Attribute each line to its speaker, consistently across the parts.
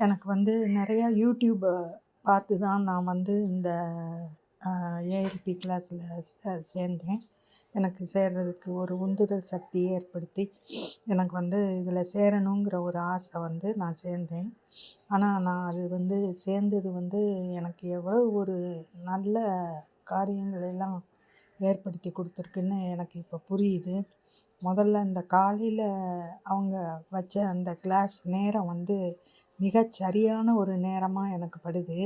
Speaker 1: எனக்கு வந்து நிறையா யூடியூப் பார்த்து தான் நான் வந்து இந்த ஏஎல்பி கிளாஸில் சே சேர்ந்தேன். எனக்கு சேர்றதுக்கு ஒரு உந்துதல் சக்தி ஏற்படுத்தி எனக்கு வந்து இதில் சேரணுங்கிற ஒரு ஆசை வந்து நான் சேர்ந்தேன். ஆனால் நான் அது வந்து சேர்ந்தது வந்து எனக்கு எவ்வளோ ஒரு நல்ல காரியங்களெல்லாம் ஏற்படுத்தி கொடுத்துருக்குன்னு எனக்கு இப்போ புரியுது. முதல்ல இந்த காலையில் அவங்க வச்ச அந்த கிளாஸ் நேரம் வந்து மிகச் சரியான ஒரு நேரமாக எனக்கு படுது.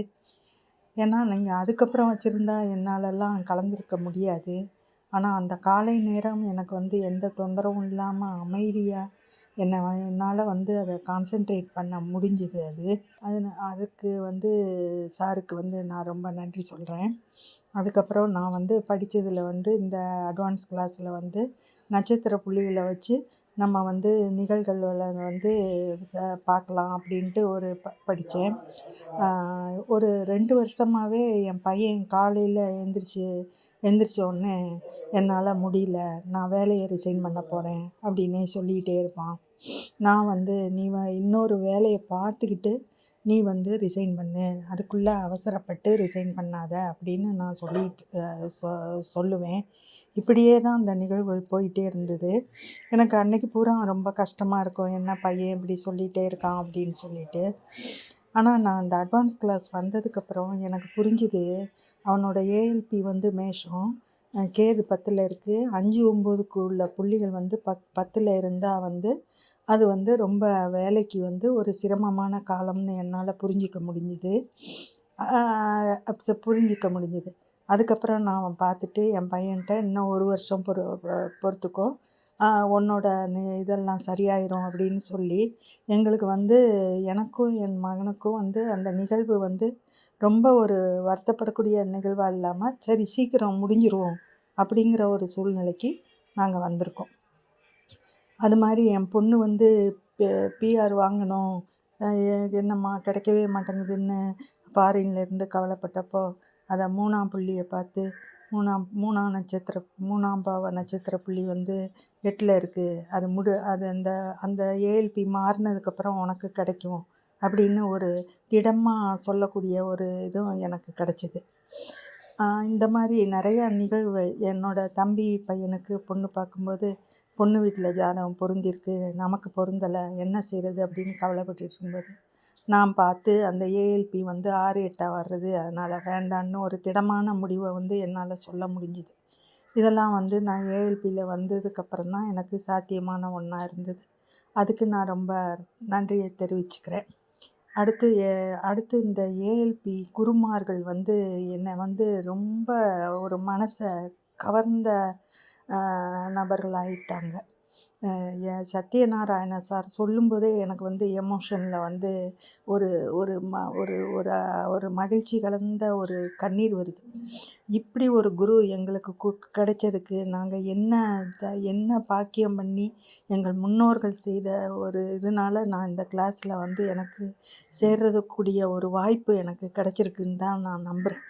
Speaker 1: ஏன்னா நீங்கள் அதுக்கப்புறம் வச்சுருந்தா என்னாலெல்லாம் கலந்துருக்க முடியாது. ஆனால் அந்த காலை நேரம் எனக்கு வந்து எந்த தொந்தரவும் இல்லாமல் அமைதியாக என்னை என்னால் வந்து அதை கான்சென்ட்ரேட் பண்ண முடிஞ்சுது அது. அது அதுக்கு வந்து சாருக்கு வந்து நான் ரொம்ப நன்றி சொல்கிறேன் அதுக்கப்புறம் நான் வந்து படித்ததில் வந்து இந்த அட்வான்ஸ் கிளாஸில் வந்து நட்சத்திர புள்ளிகளை வச்சு நம்ம வந்து நிகழ்வுகள வந்து பார்க்கலாம் அப்படின்ட்டு ஒரு ப படித்தேன் ஒரு ரெண்டு வருஷமாகவே என் பையன் காலையில் எந்திரிச்சு எந்திரிச்ச உடனே என்னால் முடியல. நான் வேலையை ரிசைன் பண்ண போகிறேன் அப்படின்னே சொல்லிக்கிட்டே இருப்பான். நான் வந்து நீ வ இன்னொரு வேலையை பார்த்துக்கிட்டு நீ வந்து ரிசைன் பண்ணு. அதுக்குள்ளே அவசரப்பட்டு ரிசைன் பண்ணாத அப்படின்னு நான் சொல்லிட்டு சொ சொல்லுவேன். இப்படியே தான் அந்த நிகழ்வுகள் போயிட்டே இருந்தது. எனக்கு அன்னைக்கு பூரா ரொம்ப கஷ்டமாக இருக்கும். என்ன பையன் இப்படி சொல்லிகிட்டே இருக்கான் அப்படின்னு சொல்லிட்டு. ஆனால் நான் அந்த அட்வான்ஸ் கிளாஸ் வந்ததுக்கப்புறம் எனக்கு புரிஞ்சுது. அவனோட ஏஎல்பி வந்து மேஷம். கேது பத்தில் இருக்குது அஞ்சு ஒம்போதுக்கு உள்ள புள்ளிகள் வந்து பத் பத்தில் இருந்தால் வந்து அது வந்து ரொம்ப வேலைக்கு வந்து ஒரு சிரமமான காலம்னு என்னால் புரிஞ்சிக்க முடிஞ்சுது. புரிஞ்சிக்க முடிஞ்சுது. அதுக்கப்புறம் நான் பார்த்துட்டு என் பையன்கிட்ட இன்னும் ஒரு வருஷம் பொறு பொறுத்துக்கோ. உன்னோட இதெல்லாம் சரியாயிரும் அப்படின்னு சொல்லி எங்களுக்கு வந்து எனக்கும் என் மகனுக்கும் வந்து அந்த நிகழ்வு வந்து ரொம்ப ஒரு வருத்தப்படக்கூடிய நிகழ்வாக இல்லாமல் சரி சீக்கிரம் முடிஞ்சிருவோம் அப்படிங்கிற ஒரு சூழ்நிலைக்கு நாங்கள் வந்திருக்கோம். அது மாதிரி என் பொண்ணு வந்து பிஆர் வாங்கணும். என்னம்மா கிடைக்கவே மாட்டேங்குதுன்னு ஃபாரின்லேருந்து கவலைப்பட்டப்போ அதை மூணாம் புள்ளியை பார்த்து மூணாம் மூணாம் நட்சத்திர மூணாம் பாவ நட்சத்திர புள்ளி வந்து எட்டில் இருக்குது அது முடு அது அந்த அந்த ஏஎல்பி மாறினதுக்கப்புறம் உனக்கு கிடைக்கும். அப்படின்னு ஒரு திடமாக சொல்லக்கூடிய ஒரு இதுவும் எனக்கு கிடச்சிது. இந்த மாதிரி நிறையா நிகழ்வுகள் என்னோடய தம்பி பையனுக்கு பொண்ணு பார்க்கும்போது பொண்ணு வீட்டில் ஜாதகம் பொருந்திருக்கு நமக்கு பொருந்தலை என்ன செய்கிறது அப்படின்னு கவலைப்பட்டுட்டு இருக்கும்போது நான் பார்த்து அந்த ஏஎல்பி வந்து ஆறு எட்டாக வர்றது அதனால் வேண்டான்னு ஒரு திடமான முடிவை வந்து என்னால் சொல்ல முடிஞ்சுது. இதெல்லாம் வந்து நான் ஏஎல்பியில் வந்ததுக்கப்புறம் தான் எனக்கு சாத்தியமான ஒன்றா இருந்தது. அதுக்கு நான் ரொம்ப நன்றியை தெரிவிச்சுக்கிறேன். அடுத்து ஏ அடுத்து இந்த ஏஎல்பி குருமார்கள் வந்து என்னை வந்து ரொம்ப ஒரு மனசை கவர்ந்த நபர்களாயிட்டாங்க. சத்யநாராயண சார் சொல்லும்போதே எனக்கு வந்து எமோஷனில் வந்து ஒரு ஒரு ம ஒரு ஒரு ஒரு மகிழ்ச்சி கலந்த ஒரு கண்ணீர் வருது. இப்படி ஒரு குரு எங்களுக்கு கு கிடைச்சதுக்கு நாங்கள் என்ன த என்ன பாக்கியம் பண்ணி எங்கள் முன்னோர்கள் செய்த ஒரு இதனால நான் இந்த கிளாஸில் வந்து எனக்கு சேர்றதுக்கூடிய ஒரு வாய்ப்பு எனக்கு கிடைச்சிருக்குன்னு தான் நான் நம்புகிறேன்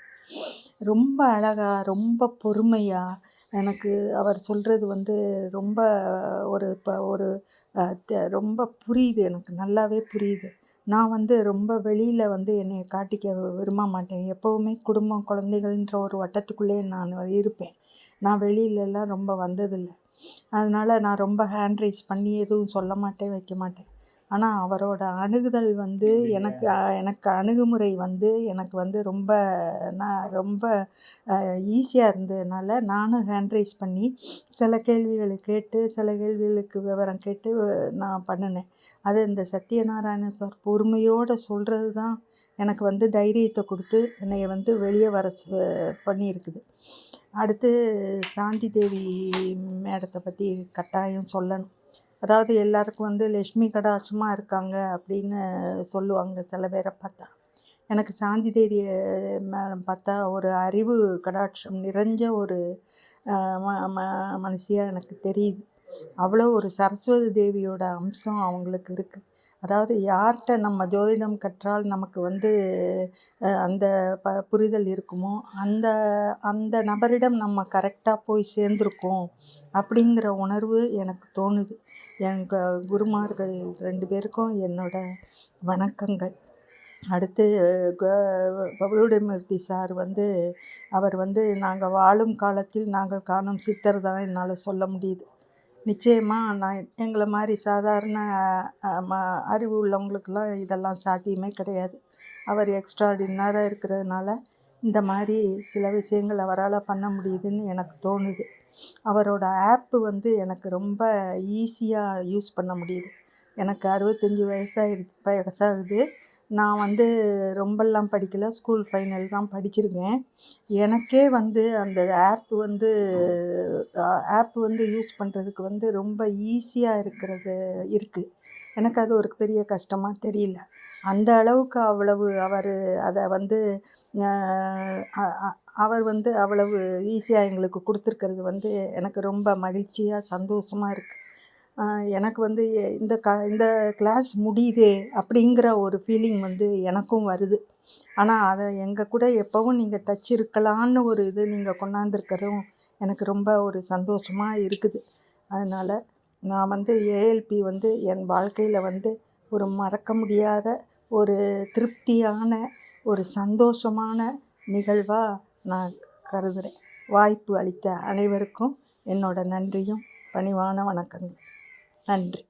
Speaker 1: ரொம்ப அழகாக ரொம்ப பொறுமையாக எனக்கு அவர் சொல்கிறது வந்து ரொம்ப ஒரு இப்போ ஒரு ரொம்ப புரியுது எனக்கு. நல்லாவே புரியுது. நான் வந்து ரொம்ப வெளியில் வந்து என்னை காட்டிக்க விரும்ப மாட்டேன். எப்போவுமே குடும்பம் குழந்தைகள்ன்ற ஒரு வட்டத்துக்குள்ளேயே நான் இருப்பேன். நான் வெளியிலலாம் ரொம்ப வந்ததில்லை. அதனால் நான் ரொம்ப ஹேண்ட் ரைஸ் பண்ணி எதுவும் சொல்ல மாட்டேன் வைக்க மாட்டேன். ஆனால் அவரோட அணுகுதல் வந்து எனக்கு எனக்கு அணுகுமுறை வந்து எனக்கு வந்து ரொம்ப நான் ரொம்ப ஈஸியாக இருந்ததுனால நானும் ஹேண்ட் ரைஸ் பண்ணி சில கேள்விகளை கேட்டு சில கேள்விகளுக்கு விவரம் கேட்டு நான் பண்ணினேன். அது இந்த சத்யநாராயண சார் பொறுமையோடு சொல்கிறது தான் எனக்கு வந்து தைரியத்தை கொடுத்து என்னை வந்து வெளியே வர பண்ணியிருக்குது. அடுத்து சாந்தி தேவி மேடத்தை பற்றி கட்டாயம் சொல்லணும். அதாவது எல்லாருக்கும் வந்து லக்ஷ்மி கடாட்சமாக இருக்காங்க அப்படின்னு சொல்லுவாங்க சில பேரை பார்த்தா. எனக்கு சாந்தி தேவி மேடம் பார்த்தா ஒரு அறிவு கடாட்சம் நிறைஞ்ச ஒரு ம ம மனுஷியாக எனக்கு தெரியுது. அவ்வளோ ஒரு சரஸ்வதி தேவியோட அம்சம் அவங்களுக்கு இருக்குது அதாவது யார்கிட்ட நம்ம ஜோதிடம் கற்றால் நமக்கு வந்து அந்த ப புரிதல் இருக்குமோ அந்த அந்த நபரிடம் நம்ம கரெக்டாக போய் சேர்ந்துருக்கோம் அப்படிங்கிற உணர்வு எனக்கு தோணுது. எங்கள் குருமார்கள் ரெண்டு பேருக்கும் என்னோட வணக்கங்கள். அடுத்து க சார் வந்து அவர் வந்து நாங்கள் வாழும் காலத்தில் நாங்கள் காணும் சித்தர் தான் என்னால் சொல்ல முடியுது. நிச்சயமாக நான் எங்களை மாதிரி சாதாரண ம அறிவு உள்ளவங்களுக்கெல்லாம் இதெல்லாம் சாத்தியமே கிடையாது. அவர் எக்ஸ்ட்ராடினராக இருக்கிறதுனால இந்த மாதிரி சில விஷயங்கள் அவரால் பண்ண முடியுதுன்னு எனக்கு தோணுது. அவரோட ஆப்பு வந்து எனக்கு ரொம்ப ஈஸியாக யூஸ் பண்ண முடியுது. எனக்கு அறுபத்தஞ்சி வயசாகிடுது வயசாகுது நான் வந்து ரொம்பலாம் படிக்கல. ஸ்கூல் ஃபைனல் தான் படிச்சிருக்கேன். எனக்கே வந்து அந்த ஆப் வந்து ஆப் வந்து யூஸ் பண்ணுறதுக்கு வந்து ரொம்ப ஈஸியாக இருக்கிறது இருக்குது எனக்கு அது ஒரு பெரிய கஷ்டமாக தெரியல. அந்த அளவுக்கு அவ்வளவு அவர் அதை வந்து அவர் வந்து அவ்வளவு ஈஸியாக எங்களுக்கு கொடுத்துருக்கிறது வந்து எனக்கு ரொம்ப மகிழ்ச்சியாக சந்தோஷமாக இருக்குது எனக்கு வந்து எ- இந்த க இந்த கிளாஸ் முடியுதே அப்படிங்கிற ஒரு ஃபீலிங் வந்து எனக்கும் வருது. ஆனால் அதை எங்கள் கூட எப்போவும் நீங்கள் டச் இருக்கலான்னு ஒரு இது நீங்கள் கொண்டாந்துருக்கிறதும் எனக்கு ரொம்ப ஒரு சந்தோஷமாக இருக்குது. அதனால் நான் வந்து ஏஎல்பி வந்து என் வாழ்க்கையில் வந்து ஒரு மறக்க முடியாத ஒரு திருப்தியான ஒரு சந்தோஷமான நிகழ்வாக நான் கருதுகிறேன் வாய்ப்பு அளித்த அனைவருக்கும் என்னோட நன்றியும் பணிவான வணக்கங்கள். நன்றி.